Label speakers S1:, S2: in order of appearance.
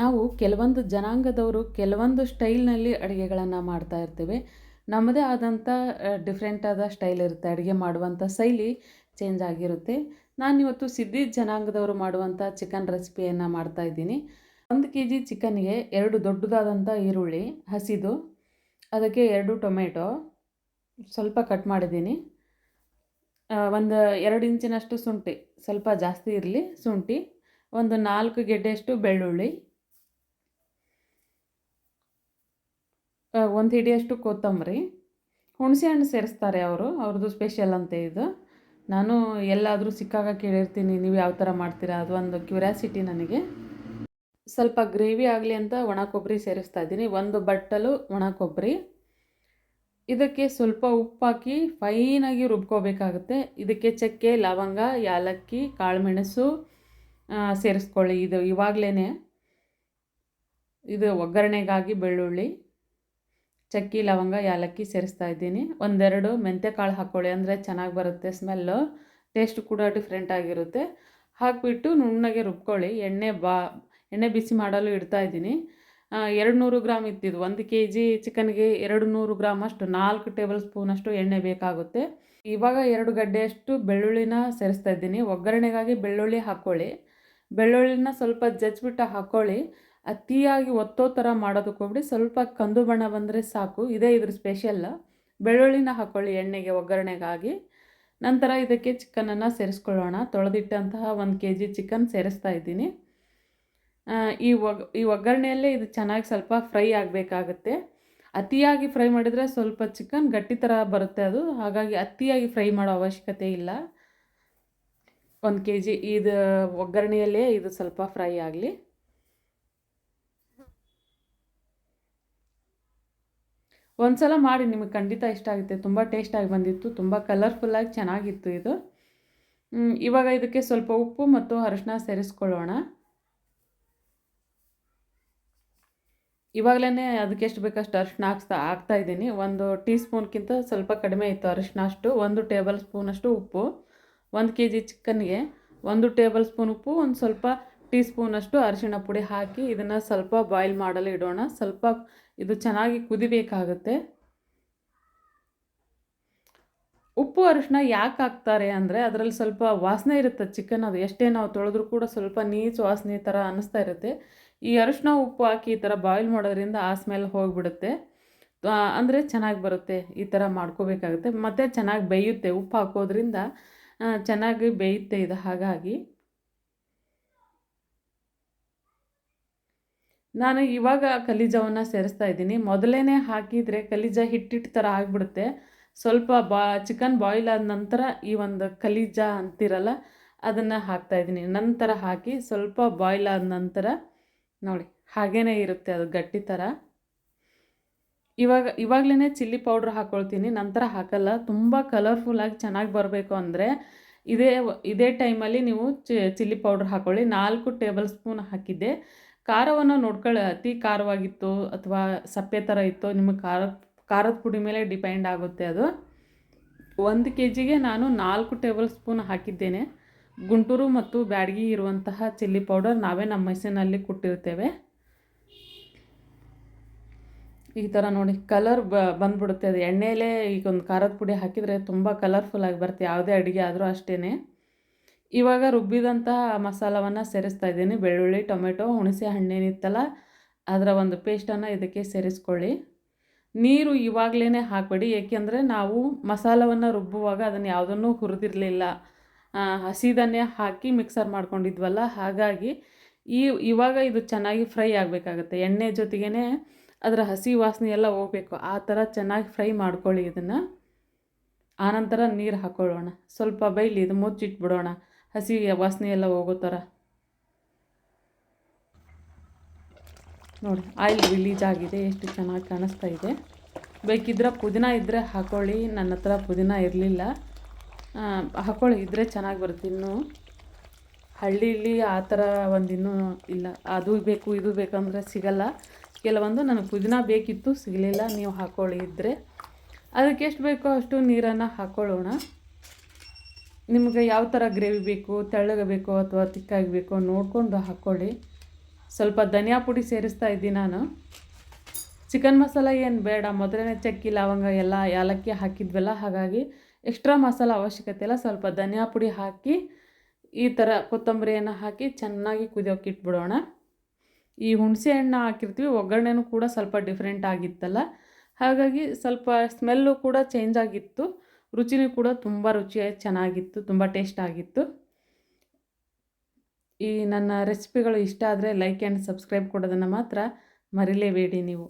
S1: ನಾವು ಕೆಲವೊಂದು ಜನಾಂಗದವರು ಕೆಲವೊಂದು ಸ್ಟೈಲ್ನಲ್ಲಿ ಅಡುಗೆಗಳನ್ನು ಮಾಡ್ತಾ ಇರ್ತೀವಿ. ನಮ್ಮದೇ ಆದಂಥ ಡಿಫ್ರೆಂಟ್ ಆದ ಸ್ಟೈಲ್ ಇರುತ್ತೆ. ಅಡುಗೆ ಮಾಡುವಂಥ ಶೈಲಿ ಚೇಂಜ್ ಆಗಿರುತ್ತೆ. ನಾನು ಇವತ್ತು ಸಿದ್ಧಿ ಜನಾಂಗದವರು ಮಾಡುವಂಥ ಚಿಕನ್ ರೆಸಿಪಿಯನ್ನು ಮಾಡ್ತಾ ಇದ್ದೀನಿ. ಒಂದು ಕೆ ಜಿ ಚಿಕನ್ಗೆ ಎರಡು ದೊಡ್ಡದಾದಂಥ ಈರುಳ್ಳಿ ಹಸಿದು, ಅದಕ್ಕೆ ಎರಡು ಟೊಮೆಟೊ ಸ್ವಲ್ಪ ಕಟ್ ಮಾಡಿದ್ದೀನಿ. ಒಂದು ಎರಡು ಇಂಚಿನಷ್ಟು ಶುಂಠಿ, ಸ್ವಲ್ಪ ಜಾಸ್ತಿ ಇರಲಿ, ಶುಂಠಿ, ಒಂದು ನಾಲ್ಕು ಗೆಡ್ಡೆಯಷ್ಟು ಬೆಳ್ಳುಳ್ಳಿ ಒಂದು ಹಿಡಿಯಷ್ಟು ಕೊತ್ತಂಬರಿ. ಹುಣಸೆ ಹಣ್ಣು ಸೇರಿಸ್ತಾರೆ ಅವರು. ಅವ್ರದ್ದು ಸ್ಪೆಷಲ್ ಅಂತ ಇದು. ನಾನು ಎಲ್ಲಾದರೂ ಸಿಕ್ಕಾಗ ಕೇಳಿರ್ತೀನಿ, ನೀವು ಯಾವ ಥರ ಮಾಡ್ತೀರಾ? ಅದು ಒಂದು ಕ್ಯೂರಿಯಾಸಿಟಿ ನನಗೆ. ಸ್ವಲ್ಪ ಗ್ರೇವಿ ಆಗಲಿ ಅಂತ ಒಣ ಕೊಬ್ಬರಿ ಸೇರಿಸ್ತಾ ಇದ್ದೀನಿ. ಒಂದು ಬಟ್ಟಲು ಒಣ ಕೊಬ್ಬರಿ. ಇದಕ್ಕೆ ಸ್ವಲ್ಪ ಉಪ್ಪು ಹಾಕಿ ಫೈನಾಗಿ ರುಬ್ಕೋಬೇಕಾಗುತ್ತೆ. ಇದಕ್ಕೆ ಚಕ್ಕೆ, ಲವಂಗ, ಯಾಲಕ್ಕಿ, ಕಾಳುಮೆಣಸು ಸೇರಿಸ್ಕೊಳ್ಳಿ. ಇದು ಇವಾಗಲೇ ಇದು ಒಗ್ಗರಣೆಗಾಗಿ ಬೆಳ್ಳುಳ್ಳಿ. ಚಕ್ಕಿ, ಲವಂಗ ಏಲಕ್ಕಿ ಸೇರಿಸ್ತಾ ಇದ್ದೀನಿ. ಒಂದೆರಡು ಕಾಳು ಹಾಕ್ಕೊಳ್ಳಿ. ಅಂದರೆ ಚೆನ್ನಾಗಿ ಬರುತ್ತೆ ಸ್ಮೆಲ್ಲು ಟೇಸ್ಟ್ ಕೂಡ ಡಿಫ್ರೆಂಟ್ ಆಗಿರುತ್ತೆ. ಹಾಕಿಬಿಟ್ಟು ನುಣ್ಣಗೆ ರುಬ್ಕೊಳ್ಳಿ. ಎಣ್ಣೆ ಬಾ, ಎಣ್ಣೆ ಬಿಸಿ ಮಾಡಲು ಇಡ್ತಾ ಇದ್ದೀನಿ. ಎರಡು ನೂರು ಗ್ರಾಮ್ ಇತ್ತಿದ್ದು ಒಂದು ಕೆ ಜಿ ಚಿಕನ್ಗೆ ಎರಡು ನೂರು ಗ್ರಾಮ್ ಅಷ್ಟು, ನಾಲ್ಕು ಟೇಬಲ್ ಸ್ಪೂನಷ್ಟು ಎಣ್ಣೆ ಬೇಕಾಗುತ್ತೆ. ಇವಾಗ ಎರಡು ಗಡ್ಡೆಯಷ್ಟು ಬೆಳ್ಳುಳ್ಳಿನ ಸೇರಿಸ್ತಾ ಇದ್ದೀನಿ. ಒಗ್ಗರಣೆಗಾಗಿ ಬೆಳ್ಳುಳ್ಳಿ ಹಾಕ್ಕೊಳ್ಳಿ. ಬೆಳ್ಳುಳ್ಳಿನ ಸ್ವಲ್ಪ ಜಜ್ಜಿಬಿಟ್ಟು ಹಾಕ್ಕೊಳ್ಳಿ. ಅತಿಯಾಗಿ ಒತ್ತೋ ಥರ ಮಾಡೋದಕ್ಕೆ ಹೋಗ್ಬಿಡಿ. ಸ್ವಲ್ಪ ಕಂದು ಬಣ್ಣ ಬಂದರೆ ಸಾಕು. ಇದೇ ಇದ್ರ ಸ್ಪೆಷಲ್ ಬೆಳ್ಳುಳ್ಳಿನ ಹಾಕ್ಕೊಳ್ಳಿ ಎಣ್ಣೆಗೆ ಒಗ್ಗರಣೆಗಾಗಿ. ನಂತರ ಇದಕ್ಕೆ ಚಿಕನನ್ನು ಸೇರಿಸ್ಕೊಳ್ಳೋಣ. ತೊಳೆದಿಟ್ಟಂತಹ ಒಂದು ಕೆ ಜಿ ಚಿಕನ್ ಸೇರಿಸ್ತಾ ಇದ್ದೀನಿ. ಈ ಒಗ್, ಈ ಒಗ್ಗರಣೆಯಲ್ಲೇ ಇದು ಚೆನ್ನಾಗಿ ಸ್ವಲ್ಪ ಫ್ರೈ ಆಗಬೇಕಾಗುತ್ತೆ. ಅತಿಯಾಗಿ ಫ್ರೈ ಮಾಡಿದರೆ ಸ್ವಲ್ಪ ಚಿಕನ್ ಗಟ್ಟಿ ಥರ ಬರುತ್ತೆ ಅದು. ಹಾಗಾಗಿ ಅತಿಯಾಗಿ ಫ್ರೈ ಮಾಡೋ ಅವಶ್ಯಕತೆ ಇಲ್ಲ. ಒಂದು ಕೆ ಜಿ ಇದು ಒಗ್ಗರಣೆಯಲ್ಲೇ ಇದು ಸ್ವಲ್ಪ ಫ್ರೈ ಆಗಲಿ. ಒಂದು ಸಲ ಮಾಡಿ ನಿಮಗೆ ಖಂಡಿತ ಇಷ್ಟ ಆಗುತ್ತೆ. ತುಂಬ ಟೇಸ್ಟಾಗಿ ಬಂದಿತ್ತು. ತುಂಬ ಕಲರ್ಫುಲ್ಲಾಗಿ ಚೆನ್ನಾಗಿತ್ತು ಇದು. ಇವಾಗ ಇದಕ್ಕೆ ಸ್ವಲ್ಪ ಉಪ್ಪು ಮತ್ತು ಅರಶಿನ ಸೇರಿಸ್ಕೊಳ್ಳೋಣ. ಇವಾಗಲೇ ಅದಕ್ಕೆ ಎಷ್ಟು ಬೇಕಷ್ಟು ಅರಿಶಿನ ಹಾಕ್ಸ್ತಾ, ಹಾಕ್ತಾ ಇದ್ದೀನಿ. ಒಂದು ಟೀ ಸ್ಪೂನ್ಗಿಂತ ಸ್ವಲ್ಪ ಕಡಿಮೆ ಇತ್ತು ಅರಿಶಿನ ಅಷ್ಟು ಒಂದು ಟೇಬಲ್ ಸ್ಪೂನಷ್ಟು ಉಪ್ಪು. ಒಂದು ಕೆ ಜಿ ಚಿಕನ್ಗೆ ಒಂದು ಟೇಬಲ್ ಸ್ಪೂನ್ ಉಪ್ಪು. ಒಂದು ಸ್ವಲ್ಪ ಟೀ ಸ್ಪೂನಷ್ಟು ಅರಿಶಿಣ ಪುಡಿ ಹಾಕಿ ಇದನ್ನು ಸ್ವಲ್ಪ ಬಾಯ್ಲ್ ಮಾಡಲು ಇಡೋಣ. ಸ್ವಲ್ಪ ಇದು ಚೆನ್ನಾಗಿ ಕುದಿಬೇಕಾಗುತ್ತೆ. ಉಪ್ಪು ಅರಿಶಿನ ಯಾಕೆ ಹಾಕ್ತಾರೆ ಅಂದರೆ ಅದರಲ್ಲಿ ಸ್ವಲ್ಪ ವಾಸನೆ ಇರುತ್ತೆ ಚಿಕನ್. ಅದು ಎಷ್ಟೇ ನಾವು ತೊಳೆದ್ರೂ ಕೂಡ ಸ್ವಲ್ಪ ನೀಚು ವಾಸನೆ ಥರ ಅನ್ನಿಸ್ತಾ ಇರುತ್ತೆ. ಈ ಅರಿಶಿನ ಉಪ್ಪು ಹಾಕಿ ಈ ಥರ ಬಾಯ್ಲ್ ಮಾಡೋದ್ರಿಂದ ಆ ಸ್ಮೆಲ್ ಹೋಗಿಬಿಡುತ್ತೆ. ಅಂದರೆ ಚೆನ್ನಾಗಿ ಬರುತ್ತೆ. ಈ ಥರ ಮಾಡ್ಕೋಬೇಕಾಗುತ್ತೆ. ಮತ್ತು ಚೆನ್ನಾಗಿ ಬೇಯುತ್ತೆ. ಉಪ್ಪು ಹಾಕೋದ್ರಿಂದ ಚೆನ್ನಾಗಿ ಬೇಯುತ್ತೆ ಇದು ಹಾಗಾಗಿ. ನಾನು ಇವಾಗ ಕಲಿಜವನ್ನು ಸೇರಿಸ್ತಾ ಇದ್ದೀನಿ. ಮೊದಲೇ ಹಾಕಿದರೆ ಕಲಿಜ ಹಿಟ್ಟಿಟ್ಟು ಥರ ಆಗಿಬಿಡುತ್ತೆ. ಸ್ವಲ್ಪ ಬಾ ಚಿಕನ್ ಬಾಯ್ಲ್ ಆದ ನಂತರ ಈ ಒಂದು ಕಲಿಜ ಅಂತಿರಲ್ಲ, ಅದನ್ನು ಹಾಕ್ತಾ ಇದ್ದೀನಿ. ನಂತರ ಹಾಕಿ ಸ್ವಲ್ಪ ಬಾಯ್ಲ್ ಆದ ನಂತರ, ನೋಡಿ ಹಾಗೇ ಇರುತ್ತೆ ಅದು ಗಟ್ಟಿ ಥರ. ಇವಾಗ ಇವಾಗಲೇ ಚಿಲ್ಲಿ ಪೌಡ್ರ್ ಹಾಕ್ಕೊಳ್ತೀನಿ ನಂತರ ಹಾಕಲ್ಲ. ತುಂಬ ಕಲರ್ಫುಲ್ಲಾಗಿ ಚೆನ್ನಾಗಿ ಬರಬೇಕು ಅಂದರೆ ಇದೇ ಇದೇ ಟೈಮಲ್ಲಿ ನೀವು ಚಿಲ್ಲಿ ಪೌಡ್ರ್ ಹಾಕ್ಕೊಳ್ಳಿ ನಾಲ್ಕು ಟೇಬಲ್ ಸ್ಪೂನ್ ಹಾಕಿದ್ದೆ. ಖಾರವನ್ನು ನೋಡ್ಕೊಳ್ಳಿ ಅತಿ ಖಾರವಾಗಿತ್ತು ಅಥವಾ ಸಪ್ಪೆ ಥರ ಇತ್ತು ನಿಮಗೆ ಖಾರ, ಖಾರದ ಪುಡಿ ಮೇಲೆ ಡಿಪೆಂಡ್ ಆಗುತ್ತೆ ಅದು. ಒಂದು ಕೆ ಜಿಗೆ ನಾನು ನಾಲ್ಕು ಟೇಬಲ್ ಸ್ಪೂನ್ ಹಾಕಿದ್ದೇನೆ. ಗುಂಟೂರು ಮತ್ತು ಬ್ಯಾಡಗಿ ಇರುವಂತಹ ಚಿಲ್ಲಿ ಪೌಡರ್ ನಾವೇ ನಮ್ಮ ಮೈಸೂರಿನಲ್ಲಿ ಕೊಟ್ಟಿರ್ತೇವೆ. ಈ ಥರ ನೋಡಿ ಕಲರ್ ಬ, ಬಂದ್ಬಿಡುತ್ತೆ ಅದು. ಎಣ್ಣೆಯಲ್ಲೇ ಈಗ ಒಂದು ಖಾರದ ಪುಡಿ ಹಾಕಿದರೆ ತುಂಬ ಕಲರ್ಫುಲ್ಲಾಗಿ ಬರುತ್ತೆ. ಯಾವುದೇ ಅಡುಗೆ ಆದರೂ ಅಷ್ಟೇ ಇವಾಗ ರುಬ್ಬಿದಂತಹ ಮಸಾಲವನ್ನು ಸೇರಿಸ್ತಾ ಇದ್ದೀನಿ. ಬೆಳ್ಳುಳ್ಳಿ, ಟೊಮೆಟೊ, ಹುಣಸೆ ಹಣ್ಣೇನಿತ್ತಲ್ಲ ಅದರ ಒಂದು ಪೇಸ್ಟನ್ನು ಇದಕ್ಕೆ ಸೇರಿಸ್ಕೊಳ್ಳಿ. ನೀರು ಇವಾಗಲೇ ಹಾಕಬೇಡಿ. ಏಕೆಂದರೆ ನಾವು ಮಸಾಲವನ್ನು ರುಬ್ಬುವಾಗ ಅದನ್ನು ಯಾವುದನ್ನು ಹುರಿದಿರಲಿಲ್ಲ. ಹಸಿದನ್ನೇ ಹಾಕಿ ಮಿಕ್ಸರ್ ಮಾಡ್ಕೊಂಡಿದ್ವಲ್ಲ, ಹಾಗಾಗಿ ಈ, ಇವಾಗ ಇದು ಚೆನ್ನಾಗಿ ಫ್ರೈ ಆಗಬೇಕಾಗತ್ತೆ. ಎಣ್ಣೆ ಜೊತೆಗೇ ಅದರ ಹಸಿ ವಾಸನೆ ಎಲ್ಲ ಹೋಗಬೇಕು. ಆ ಥರ ಚೆನ್ನಾಗಿ ಫ್ರೈ ಮಾಡ್ಕೊಳ್ಳಿ ಇದನ್ನು. ಆನಂತರ ನೀರು ಹಾಕ್ಕೊಳ್ಳೋಣ ಸ್ವಲ್ಪ ಬೈಲಿ ಇದು ಮುಚ್ಚಿಟ್ಬಿಡೋಣ. ಹಸಿ ವಾಸನೆ ಎಲ್ಲ ಹೋಗೋ ಥರ. ನೋಡಿ, ಆಯಿಲ್ ರಿಲೀಸ್ ಆಗಿದೆ, ಎಷ್ಟು ಚೆನ್ನಾಗಿ ಕಾಣಿಸ್ತಾ ಇದೆ. ಬೇಕಿದ್ರೆ ಪುದೀನ ಇದ್ದರೆ ಹಾಕ್ಕೊಳ್ಳಿ ನನ್ನ ಹತ್ರ ಪುದೀನ ಇರಲಿಲ್ಲ. ಹಾಕ್ಕೊಳ್ಳಿ ಇದ್ದರೆ ಚೆನ್ನಾಗಿ ಬರುತ್ತೆ. ಇನ್ನು ಹಳ್ಳಿಲಿ ಆ ಥರ ಒಂದು ಇನ್ನೂ ಇಲ್ಲ. ಅದು ಬೇಕು, ಇದು ಬೇಕಂದರೆ ಸಿಗಲ್ಲ. ಕೆಲವೊಂದು ನನಗೆ ಪುದೀನ ಬೇಕಿತ್ತು, ಸಿಗಲಿಲ್ಲ. ನೀವು ಹಾಕ್ಕೊಳ್ಳಿ ಇದ್ದರೆ ಅದಕ್ಕೆ ಎಷ್ಟು ಬೇಕೋ ಅಷ್ಟು ನೀರನ್ನು ಹಾಕ್ಕೊಳ್ಳೋಣ ನಿಮಗೆ ಯಾವ ಥರ ಗ್ರೇವಿ ಬೇಕು, ತೆಳ್ಳಗೆ ಬೇಕು ಅಥವಾ ತಿಕ್ಕಾಗಿ ಬೇಕೋ ನೋಡಿಕೊಂಡು ಹಾಕ್ಕೊಳ್ಳಿ ಸ್ವಲ್ಪ ಧನಿಯಾ ಪುಡಿ ಸೇರಿಸ್ತಾ ಇದ್ದೀನಿ ನಾನು. ಚಿಕನ್ ಮಸಾಲ ಏನು ಬೇಡ, ಮೊದಲನೇ ಚಕ್ಕಿ, ಲವಂಗ, ಎಲ್ಲ ಏಲಕ್ಕಿ ಹಾಕಿದ್ವಲ್ಲ, ಹಾಗಾಗಿ ಎಕ್ಸ್ಟ್ರಾ ಮಸಾಲ ಅವಶ್ಯಕತೆ ಇಲ್ಲ. ಸ್ವಲ್ಪ ಧನಿಯಾ ಪುಡಿ ಹಾಕಿ, ಈ ಥರ ಕೊತ್ತಂಬರಿಯನ್ನು ಹಾಕಿ ಚೆನ್ನಾಗಿ ಕುದಿಯೋಕೆ ಇಟ್ಬಿಡೋಣ. ಈ ಹುಣಸೆ ಹಣ್ಣು ಹಾಕಿರ್ತೀವಿ, ಒಗ್ಗರಣೆನೂ ಕೂಡ ಸ್ವಲ್ಪ ಡಿಫ್ರೆಂಟ್ ಆಗಿತ್ತಲ್ಲ. ಹಾಗಾಗಿ ಸ್ವಲ್ಪ ಸ್ಮೆಲ್ಲು ಕೂಡ ಚೇಂಜ್ ಆಗಿತ್ತು. ರುಚಿನೂ ಕೂಡ ತುಂಬ ರುಚಿಯಾಗಿ ಚೆನ್ನಾಗಿತ್ತು, ತುಂಬ ಟೇಸ್ಟ್ ಆಗಿತ್ತು. ಈ ನನ್ನ ರೆಸಿಪಿಗಳು ಇಷ್ಟ ಆದರೆ ಲೈಕ್ ಆ್ಯಂಡ್ ಸಬ್ಸ್ಕ್ರೈಬ್ ಕೊಡೋದನ್ನು ಮಾತ್ರ ಮರಿಲೇಬೇಡಿ ನೀವು.